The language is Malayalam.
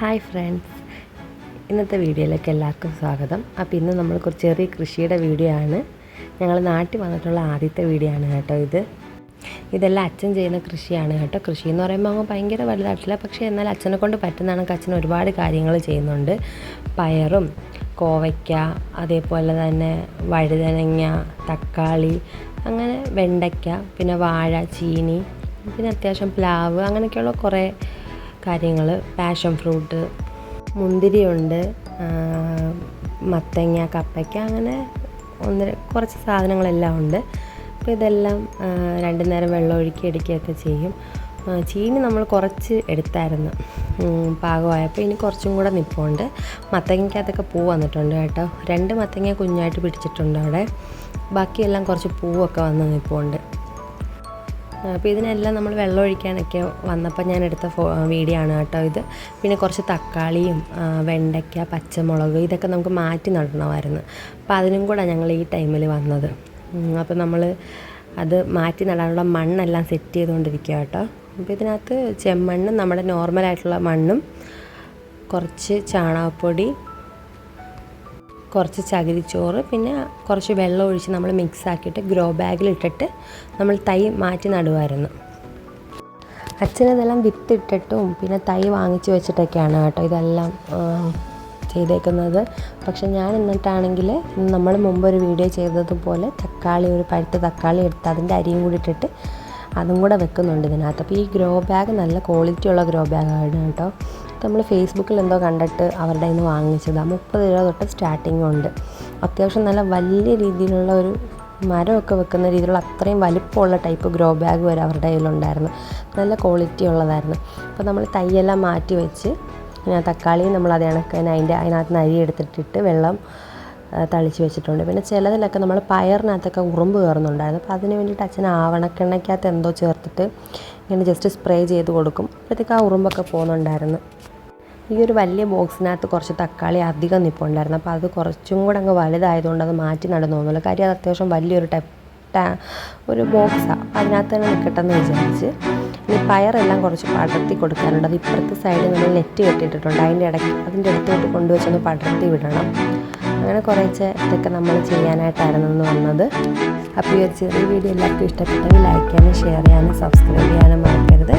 ഹായ് ഫ്രണ്ട്സ് ഇന്നത്തെ വീഡിയോയിലേക്ക് എല്ലാവർക്കും സ്വാഗതം. അപ്പോൾ ഇന്ന് നമ്മൾ കുറച്ച് ചെറിയ കൃഷിയുടെ വീഡിയോ ആണ്. ഞങ്ങൾ നാട്ടിൽ വന്നിട്ടുള്ള ആദ്യത്തെ വീഡിയോ ആണ് കേട്ടോ ഇത്. ഇതെല്ലാം അച്ഛൻ ചെയ്യുന്ന കൃഷിയാണ് കേട്ടോ. കൃഷി എന്ന് പറയുമ്പോൾ അങ്ങ് ഭയങ്കര വലുതായിട്ടില്ല. പക്ഷേ എന്നാൽ അച്ഛനെ കൊണ്ട് പറ്റുന്നതാണ് അച്ഛൻ ഒരുപാട് കാര്യങ്ങൾ ചെയ്യുന്നുണ്ട്. പയറും കോവയ്ക്ക അതേപോലെ തന്നെ വഴുതനങ്ങ തക്കാളി അങ്ങനെ വെണ്ടയ്ക്ക പിന്നെ വാഴ ചീനി പിന്നെ അത്യാവശ്യം പ്ലാവ് അങ്ങനെയൊക്കെയുള്ള കുറേ കാര്യങ്ങൾ പാഷൻ ഫ്രൂട്ട് മുന്തിരിയുണ്ട് മത്തങ്ങ കപ്പയ്ക്ക അങ്ങനെ ഒന്ന് കുറച്ച് സാധനങ്ങളെല്ലാം ഉണ്ട്. അപ്പോൾ ഇതെല്ലാം രണ്ടു നേരം വെള്ളം ഒഴുക്കി എടുക്കുകയൊക്കെ ചെയ്യും. ചീനി നമ്മൾ കുറച്ച് എടുത്തായിരുന്നു. പാകമായപ്പോൾ ഇനി കുറച്ചും കൂടെ നിൽപ്പുണ്ട് മത്തങ്ങയ്ക്കകത്തൊക്കെ പൂ വന്നിട്ടുണ്ട് കേട്ടോ. രണ്ട് മത്തങ്ങ കുഞ്ഞായിട്ട് പിടിച്ചിട്ടുണ്ട് അവിടെ. ബാക്കിയെല്ലാം കുറച്ച് പൂവൊക്കെ വന്ന് നിൽപ്പുണ്ട് അപ്പോൾ ഇതിനെല്ലാം നമ്മൾ വെള്ളം ഒഴിക്കാനൊക്കെ വന്നപ്പോൾ ഞാൻ എടുത്ത ഫോ വീഡിയോ ആണ് കേട്ടോ ഇത്. പിന്നെ കുറച്ച് തക്കാളിയും വെണ്ടയ്ക്ക പച്ചമുളക് ഇതൊക്കെ നമുക്ക് മാറ്റി നടണമായിരുന്നു. അപ്പോൾ അതിനും കൂടെ ഞങ്ങൾ ഈ ടൈമിൽ വന്നത്. അപ്പോൾ നമ്മൾ അത് മാറ്റി നടാനുള്ള മണ്ണെല്ലാം സെറ്റ് ചെയ്തുകൊണ്ടിരിക്കുക കേട്ടോ. അപ്പോൾ ഇതിനകത്ത് ചെമ്മണ്ണും നമ്മുടെ നോർമലായിട്ടുള്ള മണ്ണും കുറച്ച് ചാണകപ്പൊടി കുറച്ച് ചകിരിച്ചോറ് പിന്നെ കുറച്ച് വെള്ളം ഒഴിച്ച് നമ്മൾ മിക്സ് ആക്കിയിട്ട് ഗ്രോ ബാഗിലിട്ടിട്ട് നമ്മൾ തൈ മാറ്റി നടുമായിരുന്നു അച്ഛനതെല്ലാം വിത്തിട്ടിട്ടും പിന്നെ തൈ വാങ്ങിച്ച് വെച്ചിട്ടൊക്കെയാണ് കേട്ടോ ഇതെല്ലാം ചെയ്തേക്കുന്നത്. പക്ഷെ ഞാൻ എന്നിട്ടാണെങ്കിൽ നമ്മൾ മുമ്പ് ഒരു വീഡിയോ ചെയ്തതുപോലെ തക്കാളി ഒരു പഴുത്ത തക്കാളി എടുത്ത് അതിന്റെ അരിയും കൂടി ഇട്ടിട്ട് അതും കൂടെ വെക്കുന്നുണ്ട് ഇതിനകത്ത്. അപ്പോൾ ഈ ഗ്രോ ബാഗ് നല്ല ക്വാളിറ്റി ഉള്ള ഗ്രോ ബാഗാണ് കേട്ടോ. നമ്മൾ ഫേസ്ബുക്കിൽ എന്തോ കണ്ടിട്ട് അവരുടെ നിന്ന് വാങ്ങിച്ചതാണ് മുപ്പത് രൂപ തൊട്ട് സ്റ്റാർട്ടിങ് ഉണ്ട്. അത്യാവശ്യം നല്ല വലിയ രീതിയിലുള്ള ഒരു മരമൊക്കെ വെക്കുന്ന രീതിയിലുള്ള അത്രയും വലിപ്പമുള്ള ടൈപ്പ് ഗ്രോ ബാഗ് വരെ അവരുടെ കയ്യിലുണ്ടായിരുന്നു. നല്ല ക്വാളിറ്റി ഉള്ളതായിരുന്നു. അപ്പോൾ നമ്മൾ തൈയെല്ലാം മാറ്റി വെച്ച് പിന്നെ തക്കാളി നമ്മൾ അത് കണക്ക് അതിന്റെ അതിനകത്ത് നിന്ന് അരി എടുത്തിട്ടിട്ട് വെള്ളം തളിച്ച് വെച്ചിട്ടുണ്ട്. പിന്നെ ചിലതിലൊക്കെ നമ്മൾ പയറിനകത്തൊക്കെ ഉറുമ്പ് കയറുന്നുണ്ടായിരുന്നു. അപ്പോൾ അതിന് വേണ്ടിയിട്ട് അച്ഛൻ ആവണക്കെണ്ണയ്ക്കകത്ത് എന്തോ ചേർത്തിട്ട് ഇങ്ങനെ ജസ്റ്റ് സ്പ്രേ ചെയ്ത് കൊടുക്കും. അപ്പോഴത്തേക്ക് ആ ഉറുമ്പൊക്കെ പോകുന്നുണ്ടായിരുന്നു ഈ ഒരു വലിയ ബോക്സിനകത്ത് കുറച്ച് തക്കാളി അധികം നിൽപ്പുണ്ടായിരുന്നു അപ്പോൾ അത് കുറച്ചും കൂടെ അങ്ങ് വലുതായതുകൊണ്ട് അത് മാറ്റി നടന്നു തോന്നുന്നില്ല കാര്യം അത് അത്യാവശ്യം വലിയൊരു ടൈപ്പ് ടാ ഒരു ബോക്സാണ് അതിനകത്ത് തന്നെ നിൽക്കട്ടെന്ന് വിചാരിച്ച് ഇനി പയറെല്ലാം കുറച്ച് പടർത്തി കൊടുക്കാനുണ്ട്. അത് ഇപ്പുറത്തെ സൈഡിൽ നമ്മൾ നെറ്റ് കെട്ടിയിട്ടിട്ടുണ്ട്. അതിന്റെ ഇടയ്ക്ക് അതിന്റെ അടുത്തോട്ട് കൊണ്ടുവച്ചൊന്ന് പടർത്തി വിടണം. അങ്ങനെ കുറേശ്ശെ ഇതൊക്കെ നമ്മൾ ചെയ്യാനായിട്ടായിരുന്നു വന്നത്. അപ്പോൾ ഈ ഒരു ചെറിയ വീഡിയോ എല്ലാവർക്കും ഇഷ്ടപ്പെട്ടെങ്കിൽ ലൈക്ക് ചെയ്യാനും ഷെയർ ചെയ്യാനും സബ്സ്ക്രൈബ് ചെയ്യാനും മറക്കരുത്.